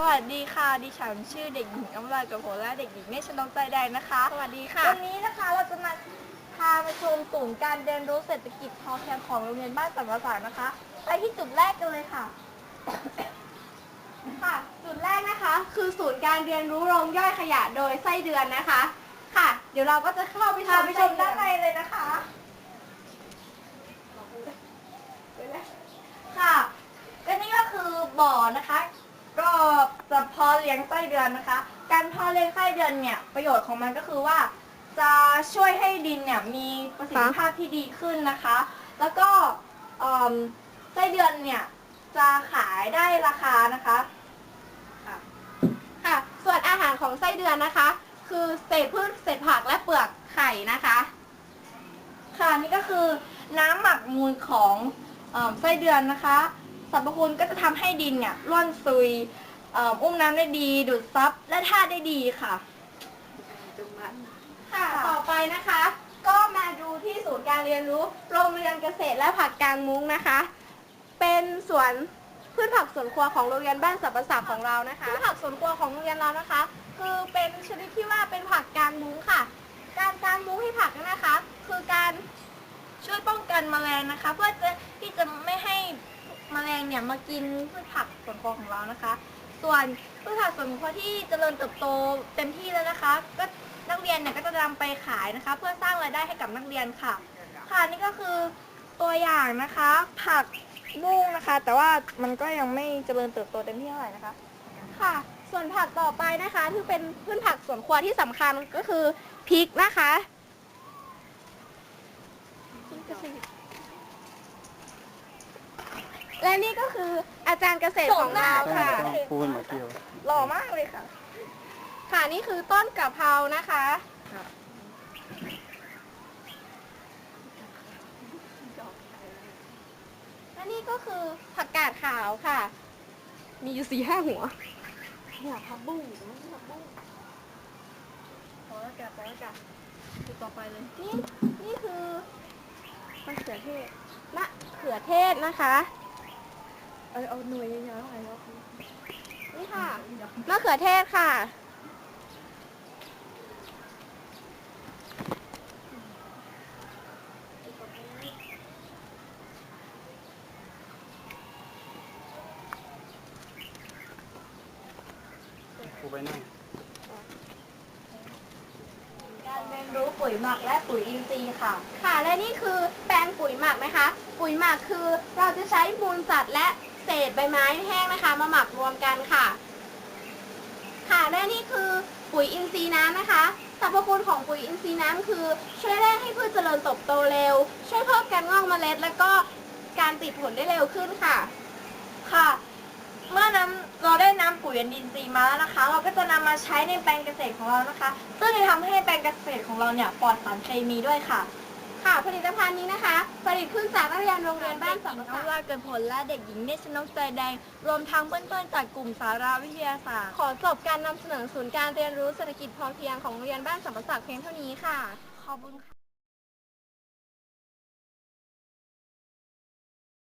สวัสดีค่ะ ดิฉันชื่อเด็กหญิงอมรากระโผและเด็กหญิงเนชนกใจแดงนะคะ สวัสดีค่ะ วันนี้นะคะเราจะมาพามาชมศูนย์การเรียนรู้เศรษฐกิจพอเพียงของโรงเรียนบ้านสัมประสานนะคะ ไปที่จุดแรกกันเลยค่ะ ค่ะ จุดแรกนะคะ คือศูนย์การเรียนรู้โรงย่อยขยะโดยไส้เดือนนะคะ ค่ะ เดี๋ยวเราก็จะเข้าไปพาชมไปชมด้านในเลยนะคะ ค่ะก็นี่ก็คือบ่อนะคะก็จะเพอเลี้ยงไส้เดือนนะคะ การเพอเลี้ยงไส้เดือนเนี่ยประโยชน์ของมันก็คือว่า จะช่วยให้ดินเนี่ยมีประสิทธิภาพที่ดีขึ้นนะคะ แล้วก็ไส้เดือนเนี่ยจะขายได้ราคานะคะค่ะส่วนอาหารของไส้เดือนนะคะ คือเศษพืชเศษผักและเปลือกไข่นะคะ ค่ะนี่ก็คือน้ำหมักมูลของอไส้เดือนนะคะสรรพคุณก็จะทำให้ดินเนี่ยร่วนซุย อุ้มน้ำได้ดี ดูดซับและธาได้ดีค่ะ ค่ะ ต่อไปนะคะ ก็มาดูที่ศูนย์การเรียนรู้โรงเรียนเกษตรและผักกลางมุ้งนะคะ เป็นสวนพืชผักสวนครัวของโรงเรียนบ้านสัปปะสักของเรานะคะพืชผักสวนครัวของโรงเรียนเรานะคะ คือเป็นชนิดที่ว่าเป็นผักกลางมุ้งค่ะ การกลางมุ้งให้ผักนั้นนะคะ คือการช่วยป้องกันแมลงนะคะ เพื่อจะที่จะไม่ให้แมลงเนี่ยมากินพืชผักสวนครัวของเรานะคะ ส่วนพืชผักสวนครัวที่เจริญเติบโตเต็มที่แล้วนะคะ ก็นักเรียนเนี่ยก็จะนำไปขายนะคะ เพื่อสร้างรายได้ให้กับนักเรียนค่ะ ค่ะนี่ก็คือตัวอย่างนะคะ ผักบุ้งนะคะ แต่ว่ามันก็ยังไม่เจริญเติบโตเต็มที่เท่าไหร่นะคะ ค่ะ ส่วนผักต่อไปนะคะที่เป็นพืชผักสวนครัวที่สำคัญก็คือพริกนะคะ และนี่ก็คืออาจารย์เกษตรของเราค่ะปูนมาเกี่ยว หล่อมากเลยค่ะ ค่ะนี่คือต้นกะเพรานะคะ และนี่ก็คือผักกาดขาวค่ะ มีอยู่สี่ห้าหัวหัวพับบุ้งผักบุ้งพอแล้วแกะพอแล้วแกะดูต่อไปเลย นี่ นี่คือมะเขือเทศมะเขือเทศนะคะ เอาเอาหน่วยยาวๆหน่อยแล้วนี่ค่ะมะเขือเทศค่ะปูไปนั่งการเรียนรู้ปุ๋ยหมักและปุ๋ยอินทรีย์ค่ะ ค่ะและนี่คือแปลงปุ๋ยหมักนะคะ ปุ๋ยหมักคือเราจะใช้มูลสัตว์และ เศษใบไม้แห้งนะคะ มาหมักรวมกันค่ะ ค่ะและนี่คือปุ๋ยอินทรีย์น้ำนะคะสรรพคุณของปุ๋ยอินทรีย์น้ำคือ ช่วยเร่งให้พืชเจริญเติบโตเร็ว ช่วยเพิ่มการงอกเมล็ด และก็การติดผลได้เร็วขึ้นค่ะ ค่ะ เมื่อน้ำเราได้น้ำปุ๋ยอินทรีย์มาแล้วนะคะ เราก็จะนำมาใช้ในแปลงเกษตรของเรานะคะ ซึ่งจะทำให้แปลงเกษตรของเราเนี่ยปลอดสารเคมีด้วยค่ะ ค่ะ ผลิตภัณฑ์นี้นะคะ ผลิตขึ้นจากนักเรียนโรงเรียนบ้านสัมปน้ทาองว่าเกิดผลและเด็กหญิงเนชนกใจแดง รวมทั้งเพื่อนๆจากกลุ่มสาราวิทยาศาสตร์ ขอจบการนำเสนอศูนย์การเรียนรู้เศรษฐกิจพอเพียงของโรงเรียนบ้านสัมปทานเพียงเท่านี้ค่ะ ขอบคุณค่ะ